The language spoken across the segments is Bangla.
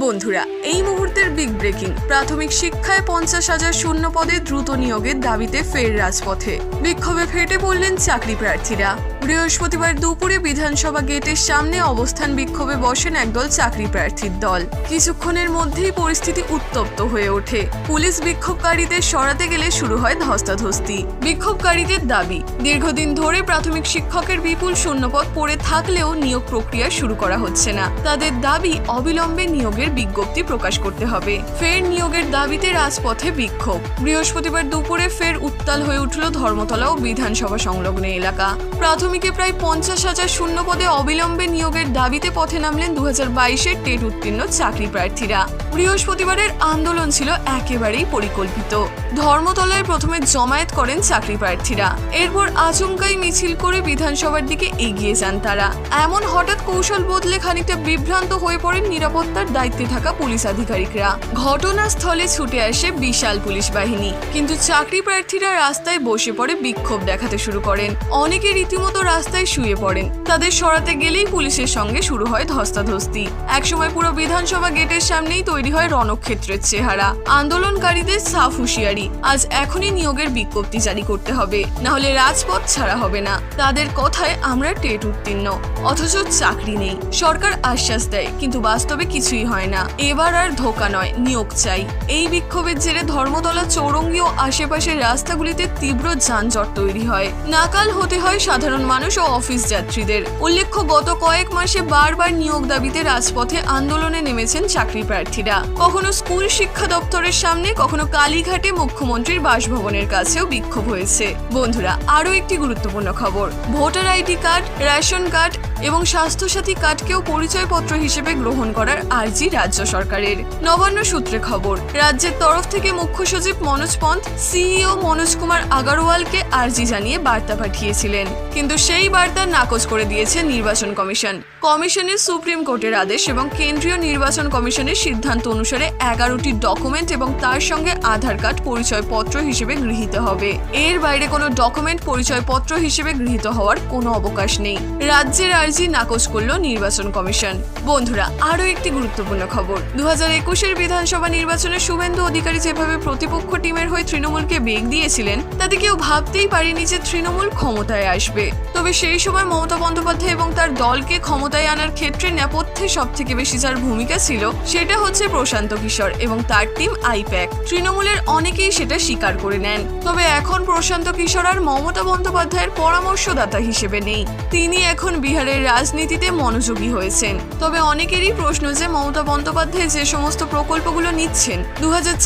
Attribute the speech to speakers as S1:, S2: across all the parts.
S1: বন্ধুরা, এই মুহূর্তের বিগ ব্রেকিং প্রাথমিক শিক্ষায় পঞ্চাশ হাজার শূন্য পদে দ্রুত নিয়োগের দাবিতে ফের রাজপথে। বিক্ষোভে ফেটে পড়লেন চাকরি প্রার্থীরা। বৃহস্পতিবার দুপুরে বিধানসভা গেটের সামনে অবস্থান বিক্ষোভে বসেন একদল চাকরি প্রার্থীর দল। কিছুক্ষণের মধ্যেই পরিস্থিতি উত্তপ্ত হয়ে ওঠে। পুলিশ বিক্ষোভকারীদের সরাতে গেলে শুরু হয় ধস্তাধস্তি। বিক্ষোভকারীদের দাবি, দীর্ঘদিন ধরে প্রাথমিক শিক্ষকের বিপুল শূন্যপদ পড়ে থাকলেও নিয়োগ প্রক্রিয়া শুরু করা হচ্ছে না। তাদের দাবি, অবিলম্বে নিয়োগের বিজ্ঞপ্তি প্রকাশ করতে হবে। ফের নিয়োগের দাবিতে রাজপথে বিক্ষোভ। বৃহস্পতিবার দুপুরে ফের উত্তাল হয়ে উঠল ধর্মতলা ও বিধানসভা সংলগ্ন এলাকা। প্রাথমিকে প্রায় পঞ্চাশ হাজার শূন্য পদে অবিলম্বে নিয়োগের দাবিতে পথে নামলেন দু হাজার বাইশের টেট উত্তীর্ণ চাকরি প্রার্থীরা। বৃহস্পতিবারের আন্দোলন ছিল একেবারেই পরিকল্পিত। ধর্মতলায় প্রথমে জমায়েত করেন চাকরি প্রার্থীরা। এরপর আচমকাই মিছিল করে বিধানসভার দিকে এগিয়ে যান তারা। এমন হঠাৎ কৌশল বদলে খানিকটা বিভ্রান্ত হয়ে পড়েন নিরাপত্তার দায়িত্বে থাকা পুলিশ আধিকারিকরা। ঘটনাস্থলে ছুটে আসে বিশাল পুলিশ বাহিনী। কিন্তু চাকরি প্রার্থীরা রাস্তায় বসে পড়ে বিক্ষোভ দেখাতে শুরু করেন। অনেকে রীতিমতো রাস্তায় শুয়ে পড়েন। তাদের সরাতে গেলেই পুলিশের সঙ্গে শুরু হয় ধস্তাধস্তি। একসময় পুরো বিধানসভা গেটের সামনেই তৈরি হয় রণক্ষেত্রের চেহারা। আন্দোলনকারীদের সাফ হুঁশিয়ারি, আজ এখনই নিয়োগের বিজ্ঞপ্তি জারি করতে হবে। না হলে রাজপথ ছাড়া হবে না। তাদের কথায় আমরা টেট উত্তীর্ণ। অথচ চাকরি নেই। সরকার আশ্বাস দেয়, কিন্তু বাস্তবে কিছুই হয় না। এবার আর ধোকা নয়, নিয়োগ চাই। এই বিক্ষোভের জেরে ধর্মতলা চৌরঙ্গি ও আশেপাশের রাস্তাগুলিতে তীব্র যানজট তৈরি হয়। নাকাল হতে হয় সাধারণ মানুষ ও অফিস যাত্রীদের। উল্লেখ্য, গত কয়েক মাসে বারবার নিয়োগ দাবিতে রাজপথে আন্দোলনে নেমেছেন চাকরি প্রার্থীরা। কখনো স্কুল শিক্ষা দপ্তরের সামনে, কখনো কালীঘাটে মুখ্যমন্ত্রীর বাসভবনের কাছেও বিক্ষোভ হয়েছে। বন্ধুরা, আরও একটি গুরুত্বপূর্ণ খবর। Voter ID card, ration card এবং স্বাস্থ্যসাথী কার্ডকেও পরিচয়পত্র হিসেবে গ্রহণ করার আর্জি রাজ্য সরকারের। নবান্ন সূত্রে খবর, রাজ্যের তরফ থেকে মুখ্য সচিব মনোজ পন্থ, সিইও মনোজ কুমার আগারওয়ালকে আর্জি জানিয়ে বার্তা পাঠিয়েছিলেন। কিন্তু সেই বার্তা নাকচ করে দিয়েছে নির্বাচন কমিশন। কমিশনের সুপ্রিম কোর্টের আদেশ এবং কেন্দ্রীয় নির্বাচন কমিশনের সিদ্ধান্ত অনুসারে এগারোটি ডকুমেন্ট এবং তার সঙ্গে আধার কার্ড পরিচয়পত্র হিসেবে গৃহীত হবে। এর বাইরে কোনো ডকুমেন্ট পরিচয়পত্র হিসেবে গৃহীত হওয়ার কোনো অবকাশ নেই। রাজ্যের আর্জি নাকচ করল নির্বাচন কমিশন। বন্ধুরা, আরও একটি গুরুত্বপূর্ণ খবর। দু হাজার একুশের বিধানসভা নির্বাচনে শুভেন্দু অধিকারী যেভাবে প্রতিপক্ষ টিমের হয়ে তৃণমূলকে বেগ দিয়েছিলেন, তাতে কেউ ভাবতেই পারেনি যে তৃণমূল ক্ষমতায় আসবে। তবে সেই সময় মমতা বন্দ্যোপাধ্যায় এবং তার দলকে ক্ষমতায় আনার ক্ষেত্রে নেপথ্যে সব থেকে বেশি যার ভূমিকা ছিল, সেটা হচ্ছে প্রশান্ত কিশোর এবং তার টিম আইপ্যাক। তৃণমূলের অনেকেই সেটা স্বীকার করে নেন। তবে এখন প্রশান্ত কিশোর আর মমতা বন্দ্যোপাধ্যায়ের পরামর্শদাতা হিসেবে নেই। তিনি এখন বিহারের রাজনীতিতে মনোযোগী হয়েছেন। তবে অনেকেরই প্রশ্ন যে মমতা বন্দ্যোপাধ্যায় যে সমস্ত প্রকল্পগুলো নিচ্ছেন দু হাজার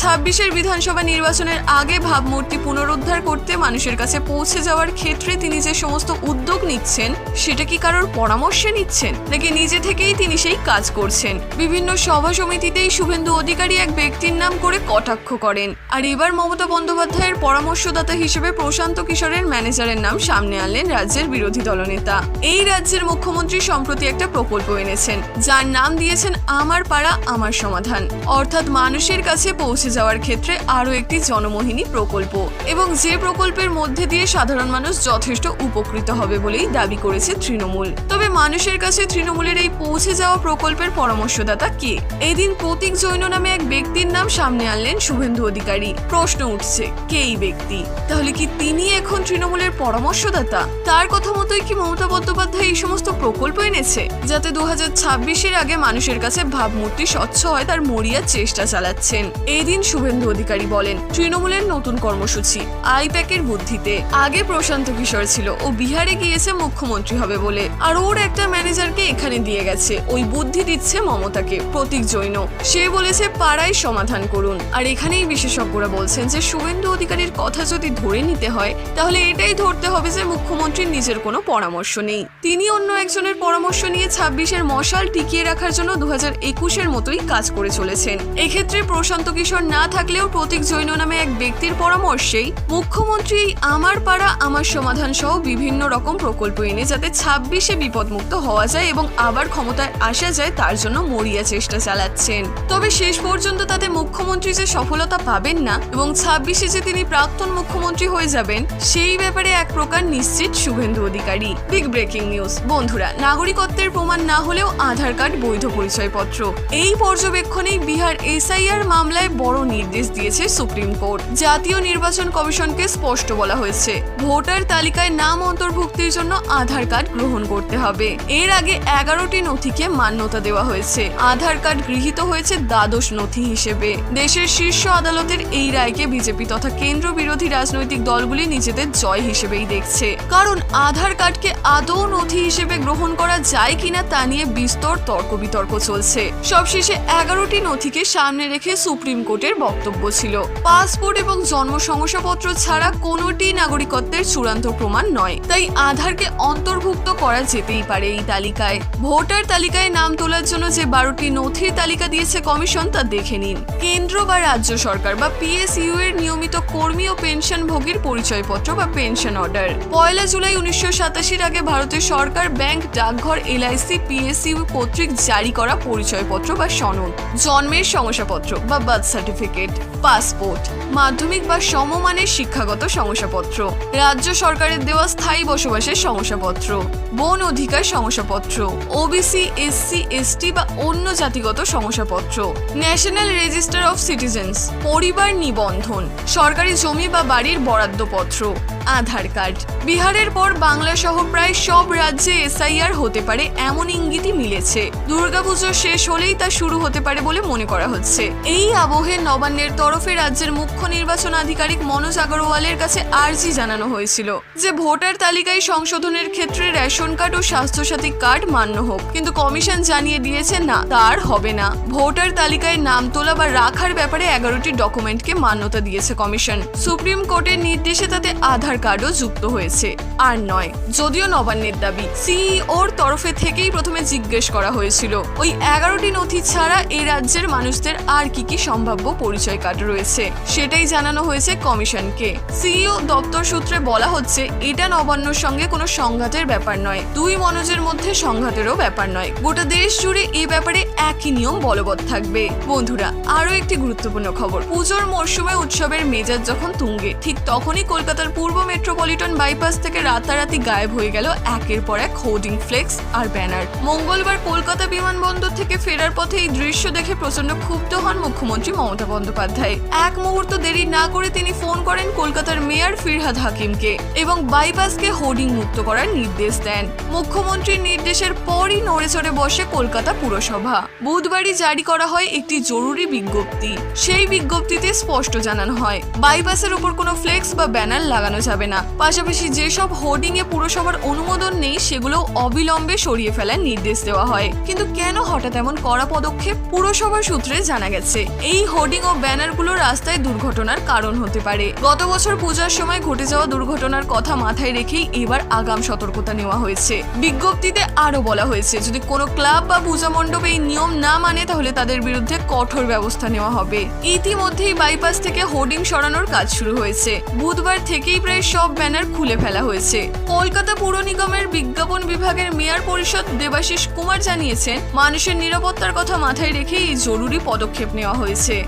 S1: বিধানসভা নির্বাচনের আগে ভাবমূর্তি পুনরুদ্ধার করতে মানুষের কাছে পৌঁছে যাওয়ার ক্ষেত্রে তিনি যে সমস্ত উদ্যোগ নিচ্ছেন, সেটা কি কারোর পরামর্শে নিচ্ছেন? নাকি নিজে থেকেই তিনি সেই কাজ করছেন? বিভিন্ন সভা সমিতিতেই শুভেন্দু অধিকারী এক ব্যক্তির নাম করে কটাক্ষ করেন। আর এবার মমতা বন্দ্যোপাধ্যায়ের পরামর্শদাতা হিসেবে প্রশান্ত কিশোরের ম্যানেজারের নাম সামনে আনলেন রাজ্যের বিরোধী দলনেতা। এই রাজ্যের মুখ্যমন্ত্রী সম্প্রতি একটা প্রকল্প এনেছেন, যার নাম দিয়েছেন আমার পাড়া, আমার সমাধান। অর্থাৎ মানুষের কাছে পৌঁছে যাওয়ার ক্ষেত্রে আরও একটি জনমোহিনী প্রকল্প। এবং যে প্রকল্পের মধ্যে দিয়ে সাধারণ মানুষ যথেষ্ট উপকৃত হবে। বলেই দাবি করেছে তৃণমূল। তবে মানুষের কাছে তৃণমূলের এই পৌঁছে যাওয়া প্রকল্পের পরামর্শদাতা কে? এদিন প্রতীক জৈন নামে এক ব্যক্তির নাম সামনে আনলেন শুভেন্দু অধিকারী। প্রশ্ন উঠছে, কে এই ব্যক্তি? তাহলে কি তিনি এখন তৃণমূলের পরামর্শদাতা? তার কথা মতোই কি মমতা বন্দ্যোপাধ্যায় এই সমস্ত প্রকল্প এনেছে? যাতে দু হাজার আগে মানুষের কাছে ভাবমূর্তি স্বচ্ছ হয়, তার মরিয়া চেষ্টা চালাচ্ছেন। এই দিন শুভেন্দু অধিকারী বলেন, তৃণমূলের নতুন কর্মসূচি, আইপ্যাকের বুদ্ধিতে। আগে প্রশান্ত কিশোর ছিল ও বিহারে গিয়েছে মুখ্যমন্ত্রী হবে বলে। আর ওর একটা ম্যানেজারকে এখানে দিয়ে গেছে। ওই বুদ্ধি দিচ্ছে মমতাকে, প্রতীক জৈন। সে বলেছে, পাড়ায় সমাধান করুন। আর এখানেই বিশেষজ্ঞরা বলছেন যে, শুভেন্দু অধিকারীর কথা যদি ধরে নিতে হয়, তাহলে এটাই ধরতে হবে যে, মুখ্যমন্ত্রীর নিজের কোনো পরামর্শ নেই। তিনি অন্য একজনের পরামর্শ নিয়ে ছাব্বিশের মশাল টিকিয়ে রাখার জন্য দু হাজার একুশের মতোই কাজ করে চলেছেন। এক্ষেত্রে প্রশান্ত কিশোর না থাকলেও প্রতীক জৈন নামে এক ব্যক্তির পরামর্শেই মুখ্যমন্ত্রী, আমার পাড়া, আমার সমাধান সহ বিভিন্ন রকম রকম প্রকল্প এনে যাতে ছাব্বিশে বিপদমুক্ত হওয়া যায় এবং আবার ক্ষমতায় আসা যায়, তার জন্য মরিয়া চেষ্টা চালাচ্ছেন। তবে শেষ পর্যন্ত তাতে মুখ্যমন্ত্রী যে সফলতা পাবেন না এবং ছাব্বিশে যে তিনি প্রাক্তন মুখ্যমন্ত্রী হয়ে যাবেন, সেই ব্যাপারে এক প্রকার নিশ্চিত Suvendu Adhikari. Big breaking news. বন্ধুরা, নাগরিকত্বের প্রমাণ না হলেও আধার কার্ড বৈধ পরিচয়পত্র। এই পর্যবেক্ষণেই বিহার এসআইআর মামলায় বড় নির্দেশ দিয়েছে সুপ্রিম কোর্ট। জাতীয় নির্বাচন কমিশনকে স্পষ্ট বলা হয়েছে, ভোটার তালিকায় নাম অন্তর্ভুক্তির জন্য আধার কার্ড গ্রহণ করতে হবে। এর আগে এগারোটি নথিকে মান্যতা দেওয়া হয়েছে। আধার কার্ড গৃহীত হয়েছে দ্বাদশ নথি হিসেবে। দেশের শীর্ষ আদালতের এই রায়কে বিজেপি তথা কেন্দ্র বিরোধী রাজনৈতিক দলগুলি নিজেদের জয় হিসেবেই দেখছে। কারণ আধার কার্ডকে আদৌ নথি হিসেবে গ্রহণ করা যায় কিনা তা নিয়ে বিস্তর তর্ক বিতর্ক চলছে। সবশেষে এগারোটি নথিকে সামনে রেখে সুপ্রিম কোর্টের বক্তব্য ছিল। পাসপোর্ট এবং জন্ম শংসাপত্র ছাড়া কোনোটি নাগরিকত্বের চূড়ান্ত প্রমাণ নয়। তাই আধারকে অন্তর্ভুক্ত করা যেতেই পারে এই তালিকায়। ভোটার তালিকায় নাম তোলার জন্য যে বারোটি নথির তালিকা দিয়েছে কমিশন তা দেখে নিন। কেন্দ্র বা রাজ্য সরকার বা পিএসইউ এর নিয়মিত কর্মী ও পেনশন পেনশনভোগীর পরিচয়পত্র বা পেনশন অর্ডার। পয়লা জুলাই উনিশশো সাতাশির আগে ভারতের সরকার ব্যাংক, ডাকঘর এলআইসি পিএসইউ কর্তৃক জারি করা পরিচয়পত্র বা সনদ, জন্মের শংসাপত্র বা বার্থ সার্টিফিকেট, পাসপোর্ট, মাধ্যমিক বা সমমানের শিক্ষাগত শংসাপত্র। রাজ্য সরকারের দেওয়া স্থায়ী বসবাসের শংসাপত্র, বন অধিকার শংসাপত্র ওবিসি এসসি এসটি বা অন্য জাতিগত শংসাপত্র ন্যাশনাল রেজিস্টার অফ সিটিজেন্স পরিবার নিবন্ধন, সরকারি জমি বা বাড়ির বরাদ্দপত্র, আধার কার্ড। বিহারের পর বাংলা সহ প্রায় সব রাজ্যে এসআইআর হতে পারে এমন ইঙ্গিতই মিলেছে। দুর্গাপুজো শেষ হলেই তা শুরু হতে পারে বলে মনে করা হচ্ছে। এই আবহে নবান্নের তরফে রাজ্যের মুখ্য নির্বাচন আধিকারিক মনোজ আগরওয়ালের কাছে আর্জি জানানো হয়েছিল যে ভোটার তালিকায় সংশোধনের ক্ষেত্রে রেশন কার্ড ও স্বাস্থ্যসাথী কার্ড মান্য হোক। কিন্তু কমিশন জানিয়ে দিয়েছে, না, তার হবে না। ভোটার তালিকায় নাম তোলা বা রাখার ব্যাপারে এগারোটি ডকুমেন্টকে মান্যতা দিয়েছে কমিশন। সুপ্রিম কোর্টের নির্দেশে তাতে আধার কার্ডও যুক্ত হয়েছে। আর নয়, যদিও নবান্নের দাবি, সিইওর তরফে থেকেই প্রথমে জিজ্ঞেস করা হয়েছিল। ওই এগারোটি নথি ছাড়া এই রাজ্যের মানুষদের আর কি কি সম্ভাব্য পরিচয় কার্ড রয়েছে, সেটাই জানানো হয়েছে কমিশনকে। সিইও দপ্তর সূত্রে বলা হচ্ছে, এটা নবান্নর সঙ্গে কোনো সংঘাতের ব্যাপার নয়। দুই মনোজের মধ্যে সংঘাতেরও ব্যাপার নয়। গোটা দেশ জুড়ে এই ব্যাপারে একই নিয়ম বলবৎ থাকবে। বন্ধুরা, আরও একটি গুরুত্বপূর্ণ খবর। পুজোর মরশুমে উৎসবের মেজাজ যখন তুঙ্গে, ঠিক তখনই কলকাতার পূর্ব মেট্রোপলিটন বাইপাস থেকে রাতারাতি গায়েব হয়ে গেল একের পর এক হোর্ডিং ফ্লেক্স আর ব্যানার। মঙ্গলবার কলকাতা বিমানবন্দর থেকে ফেরার পথে এই দৃশ্য দেখে প্রচণ্ড ক্ষুব্ধ হন মুখ্যমন্ত্রী মমতা বন্দ্যোপাধ্যায়। এক মুহূর্ত দেরি না করে তিনি ফোন করেন কলকাতার মেয়র ফিরহাদ হাকিমকে এবং বাইপাসকে হোর্ডিং মুক্ত করার নির্দেশ দেন। মুখ্যমন্ত্রীর নির্দেশের পরই নড়েচড়ে বসে কলকাতা পুরসভা। বুধবারই জারি করা হয় একটি জরুরি বিজ্ঞপ্তি। সেই বিজ্ঞপ্তিতে স্পষ্ট জানানো হয়, বাইপাসের উপর কোনো ফ্লেক্স বা ব্যানার লাগানো যাবে না। পাশাপাশি যেসব হোর্ডিং এ পুরসভার অনুমোদন নেই, সেগুলো অবিলম্বে সরিয়ে ফেলার নির্দেশ দেওয়া হয়। কিন্তু কেন হঠাৎ এমন কড়া পদক্ষেপ পুরসভা সূত্রে জানা গেছে? এই হোর্ডিং ও ব্যানারগুলো রাস্তায় দুর্ঘটনার কারণ হতে পারে। গত বছর পূজার সময় ঘটে যাওয়া দুর্ঘটনার কথা মাথায় রেখেই এবার আগাম সতর্কতা নেওয়া হয়েছে। বিজ্ঞপ্তিতে আরও বলা হয়েছে, যদি কোনো ক্লাব বা পূজা মণ্ডপে এই নিয়ম না মানে তাহলে তাদের বিরুদ্ধে কঠোর ব্যবস্থা নেওয়া হবে। ইতিমধ্যেই বাইপাস থেকে হোর্ডিং সরানোর কাজ শুরু হয়েছে। বুধবার থেকেই প্রায় সব ব্যানার খুলে ফেলা হয়েছে। কলকাতা পুর নিগমের বিজ্ঞাপন বিভাগের মেয়র পরিষদ দেবাশিস কুমার জানিয়েছেন, মানুষের নিরাপত্তার কথা মাথায় রেখে এই জরুরি পদক্ষেপ নেওয়া হয়েছে।